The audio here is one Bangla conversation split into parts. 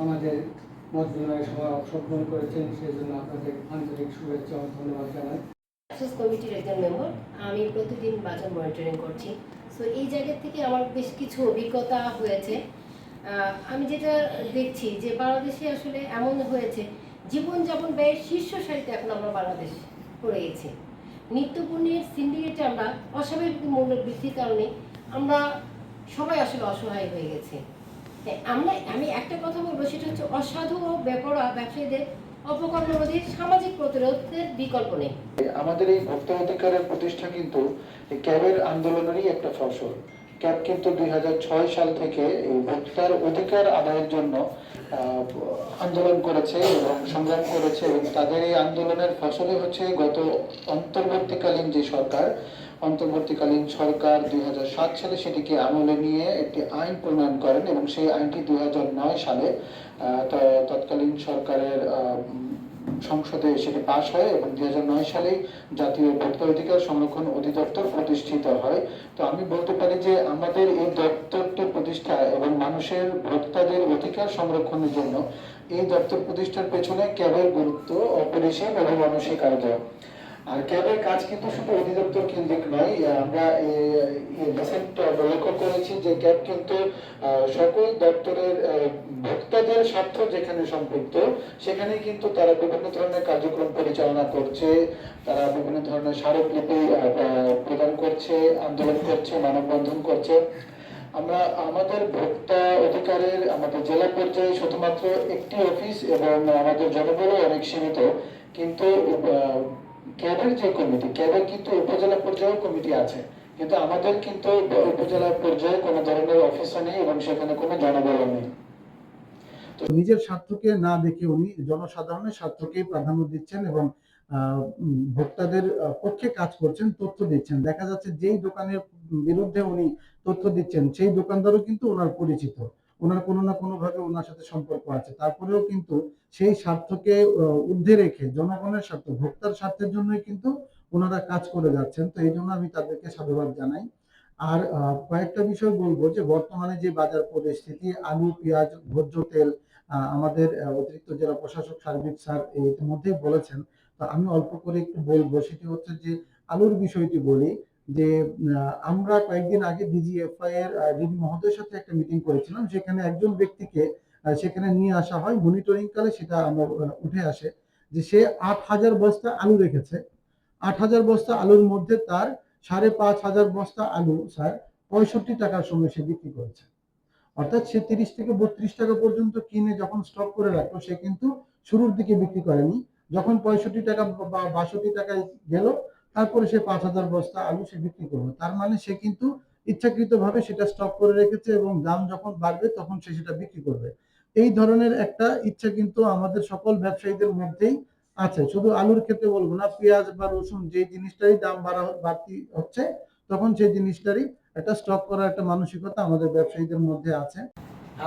আমাদের মত বিনিময় সভা অংশগ্রহণ করেছেন সেই জন্য আপনাদের আন্তরিক শুভেচ্ছা ও ধন্যবাদ জানাই। অ্যাক্সেস কমিটির একজন মেম্বার, আমি প্রতিদিন বাজার মনিটরিং করছি। সো এই জায়গা থেকে আমার বেশ কিছু অভিজ্ঞতা হয়েছে। আমি যেটা দেখছি যে বাংলাদেশে আসলে এমন হয়েছে, জীবনযাপন ব্যয়ের শীর্ষ সারিতে এখন আমরা বাংলাদেশ পড়ে গেছি। নিত্যপণ্যের সিন্ডিকেটে আমরা অস্বাভাবিক মূল্য বৃদ্ধির কারণে আমরা সবাই আসলে অসহায় হয়ে গেছি। আমরা, আমি একটা কথা বলব, সেটা হচ্ছে অসাধু ও বেপরোয়া ব্যবসায়ীদের অপকর্ম সামাজিক প্রতিরোধের বিকল্প নেই। আমাদের এই ভোক্তা অধিকারের প্রতিষ্ঠা কিন্তু ক্যাবের আন্দোলনেরই একটা ফসল। ক্যাব কিন্তু দুই হাজার ছয় সাল থেকে এই ভোক্তার অধিকার আদায়ের জন্য আন্দোলন করেছে এবং সংগ্রাম করেছে এবং তাদের এই আন্দোলনের ফসলই হচ্ছে গত অন্তর্বর্তীকালীন যে সরকার অন্তর্বর্তীকালীন সরকার দুই হাজার সাত সালে সেটিকে আমলে নিয়ে একটি আইন প্রণয়ন করেন এবং সেই আইনটি দুই নয় সালে তৎকালীন সরকারের সংসদে সেটি পাশ হয় এবং দুই হাজার নয় সালেই জাতীয় ভোক্তা অধিকার সংরক্ষণ অধিদপ্তর প্রতিষ্ঠিত হয়। তো আমি বলতে পারি যে আমাদের এই দপ্তরটি প্রতিষ্ঠা এবং মানুষের ভোক্তাদের অধিকার সংরক্ষণের জন্য এই দপ্তর প্রতিষ্ঠার পেছনে ক্যাবের গুরুত্ব, অপরিসীম এবং অনস্বীকার্য। আর ক্যাবের কাজ কিন্তু শুধু অধিদপ্তর কেন্দ্রিক নয় আমরা রিসেন্ট লক্ষ্য করেছি যে ক্যাব কিন্তু সকল দপ্তরের ভোক্তাদের স্বার্থ যেখানে সম্পৃক্ত সেখানে কিন্তু তারা বিভিন্ন ধরনের কার্যক্রম পরিচালনা করছে, তারা বিভিন্ন ধরনের স্মারকলিপি প্রদান করছে, আন্দোলন করছে, মানববন্ধন করছে। আমরা, আমাদের ভোক্তা অধিকারের, আমাদের জেলা পর্যায়ে শুধুমাত্র একটি অফিস এবং আমাদের জনবলও অনেক সীমিত, কিন্তু আহ, ক্যাবের যে কমিটি ক্যাবের কিন্তু উপজেলা পর্যায়েও কমিটি আছে। কিন্তু আমাদের কিন্তু উপজেলা পর্যায়ে কোনো ধরনের অফিসও নেই এবং সেখানে কোনো জনবলও নেই। নিজের স্বার্থকে না দেখে উনি জনসাধারণের স্বার্থকেই প্রাধান্য দিচ্ছেন এবং ভোক্তাদের পক্ষে কাজ করছেন তথ্য দিচ্ছেন। দেখা যাচ্ছে যেই দোকানের বিরুদ্ধে উনি তথ্য দিচ্ছেন সেই দোকানদারও কিন্তু ওনার পরিচিত। ওনার কোনো না কোনো ভাবে ওনার সাথে সম্পর্ক আছে। তারপরেও কিন্তু সেই স্বার্থকে ঊর্ধ্বে রেখে জনগণের স্বার্থ, ভোক্তার স্বার্থের জন্যই কিন্তু ওনারা কাজ করে যাচ্ছেন। তো এই জন্য আমি তাদেরকে সাধুবাদ জানাই। আর কয়েকটা বিষয় বলব যে, বর্তমানে যে বাজার পরিস্থিতি, আলু, পেঁয়াজ, ভোজ্য তেল আমাদের অতিরিক্ত জেলা প্রশাসক সার্বিক স্যার ইতিমধ্যেই বলেছেন। তো আমি অল্প করে একটু বলব, সেটি হচ্ছে যে আলুর বিষয়টি বলি। যে আমরা কয়েকদিন আগে ডিজিএফআই এর ডিডি মহোদয়ের সাথে একটা মিটিং করেছিলাম সেখানে একজন ব্যক্তিকে সেখানে নিয়ে আসা হয়। মনিটরিং কালে সেটা আমরা উঠে আসে যে সে আট হাজার বস্তা আলু রেখেছে। আট হাজার বস্তা আলুর মধ্যে তার সাড়ে পাঁচ হাজার বস্তা আলু, স্যার, পঁয়ষট্টি টাকার সঙ্গে সে বিক্রি করেছে। অর্থাৎ সে তিরিশ থেকে বত্রিশ টাকা পর্যন্ত কিনে যখন স্টক করে রাখল, সে কিন্তু শুরুর দিকে বিক্রি করেনি। যখন পঁয়ষট্টি টাকা বা বাষট্টি টাকায় গেল তারপরে সে পাঁচ হাজার বস্তা আলু সে বিক্রি করবে। তার মানে সে কিন্তু ইচ্ছাকৃত ভাবে সেটা স্টক করে রেখেছে এবং দাম যখন বাড়বে তখন সে সেটা বিক্রি করবে। এই ধরনের একটা ইচ্ছা কিন্তু আমাদের সকল ব্যবসায়ীদের মধ্যেই আছে। শুধু আলুর ক্ষেত্রে বলব না, পেঁয়াজ বা রসুন যে জিনিসটারই দাম বাড়া বাড়তি হচ্ছে, তখন সেই জিনিসটারই একটা স্টক করার একটা মানসিকতা আমাদের ব্যবসায়ীদের মধ্যে আছে।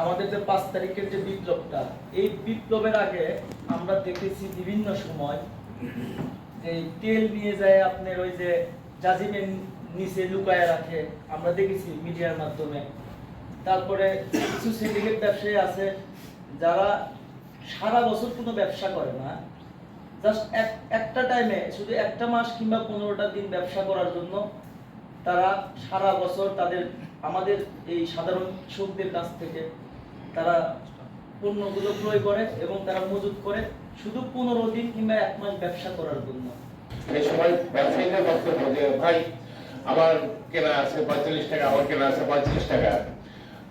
আমাদের যে পাঁচ তারিখের যে বিপ্লবটা, এই বিপ্লবের আগে আমরা দেখেছি বিভিন্ন সময় যে তেল নিয়ে যায় আপনার ওই যে জাজিমের নিচে লুকায় রাখে, আমরা দেখেছি মিডিয়ার মাধ্যমে। তারপরে কিছু সিন্ডিকেট ব্যবসায়ী আছে যারা সারা বছর কোনো ব্যবসা করে না জাস্ট এক, একটা টাইমে শুধু একটা মাস কিংবা পনেরোটা দিন ব্যবসা করার জন্য তারা সারা বছর তাদের, আমাদের এই সাধারণ কৃষকদের কাছ থেকে তারা পণ্যগুলো ক্রয় করে এবং তারা মজুত করে। শুধু পনেরো দিন কিংবা এক মাস ব্যবসা করার জন্য। এই সময় ব্যবসায়ীদের বক্তব্য যে ভাই আমার কেনা আছে পঁয়তাল্লিশ টাকা আমার কেনা আছে পঁয়ত্রিশ টাকা।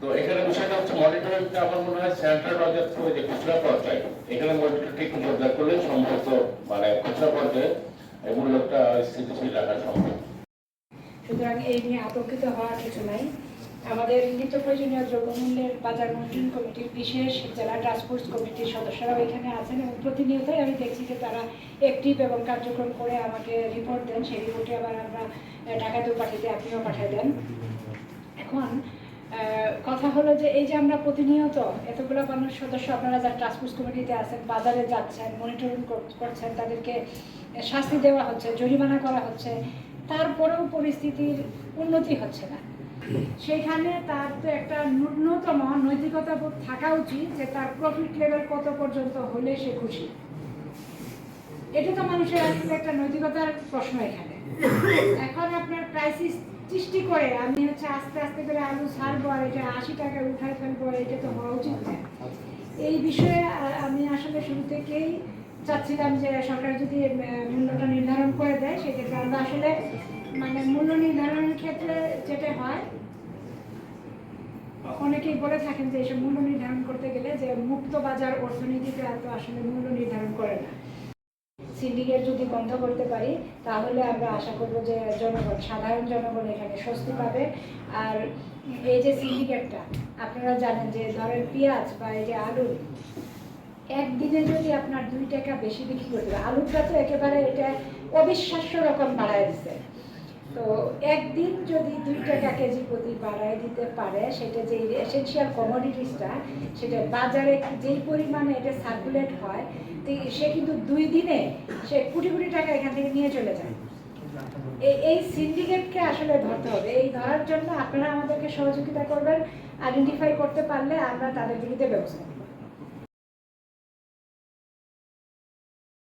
তো এখানে বিষয়টা হচ্ছে মনিটরিংটা আমার মনে হয় সেন্ট্রাল বাজার থেকে যে খুচরা পর্যায়ে এখানে মনিটরটা একটু জোরদার করলে সম্ভবত মানে খুচরা পর্যায়ে এই মূল্যটা স্থিতিশীল রাখা সম্ভব। সুতরাং এই নিয়ে আতঙ্কিত হওয়ার কিছু নাই। আমাদের নিত্য প্রয়োজনীয় দ্রব্যমূল্যের বাজার মনিটরিং কমিটির বিশেষ জেলা টাস্কফোর্স কমিটির সদস্যরাও এখানে আছেন এবং প্রতিনিয়তই আমি দেখছি যে তারা অ্যাক্টিভ এবং কার্যক্রম করে আমাকে রিপোর্ট দেন। সেই রিপোর্টে আবার আমরা ঢাকাতেও পাঠাতে আপনিও পাঠিয়ে দেন। এখন কথা হলো যে এই যে আমরা প্রতিনিয়ত এতগুলো মানুষ, সদস্য আপনারা যারা টাস্কফোর্স কমিটিতে আছেন, বাজারে যাচ্ছেন মনিটরিং করছেন, তাদেরকে শাস্তি দেওয়া হচ্ছে, জরিমানা করা হচ্ছে, তারপরেও পরিস্থিতির উন্নতি হচ্ছে না। সেখানে তার তো একটা ন্যূনতম নৈতিকতা বোধ থাকা উচিত যে তার প্রফিট লেভেল কত পর্যন্ত হলে সে খুশি। এটা তো মানুষের আসলে একটা নৈতিকতার প্রশ্ন এখানে। এখন আপনার ক্রাইসিস সৃষ্টি করে আমি হচ্ছে আস্তে আস্তে করে আলু ছাড়বো আর এটা আশি টাকায় উঠাই ফেলব, এটা তো হওয়া উচিত না। এই বিষয়ে আমি আসলে শুরু থেকেই চাচ্ছিলাম যে সরকার যদি মূল্যটা নির্ধারণ করে দেয়, সেক্ষেত্রে আমরা আসলে মানে মূল্য নির্ধারণের ক্ষেত্রে যেটা হয়, অনেকেই বলে থাকেন যে এইসব মূল্য নির্ধারণ করতে গেলে যে মুক্ত বাজার অর্থনীতিটা তো আসলে মূল্য নির্ধারণ করে না। সিন্ডিকেট যদি বন্ধ করতে পারি, তাহলে আমরা আশা করব যে জনগণ, সাধারণ জনগণ এখানে স্বস্তি পাবে। আর এই যে সিন্ডিকেটটা, আপনারা জানেন যে ধরেন পেঁয়াজ বা এই যে আলু, একদিনে যদি আপনার দুই টাকা বেশি বিক্রি করতে আলুটা তো একেবারে এটা অবিশ্বাস্য রকম বাড়ায় দিছে। তো একদিন যদি দুই টাকা কেজি প্রতি বাড়ায় দিতে পারে, সেটা যে এসেনশিয়াল কমোডিটিসটা সেটা বাজারে যেই পরিমাণে এটা সার্কুলেট হয়, তো সে কিন্তু দুই দিনে সে কোটি কোটি টাকা এখান থেকে নিয়ে চলে যায়। এই এই সিন্ডিকেটকে আসলে ধরতে হবে। এই ধরার জন্য আপনারা আমাদেরকে সহযোগিতা করবেন আইডেন্টিফাই করতে পারলে আমরা তাদের বিরুদ্ধে ব্যবস্থা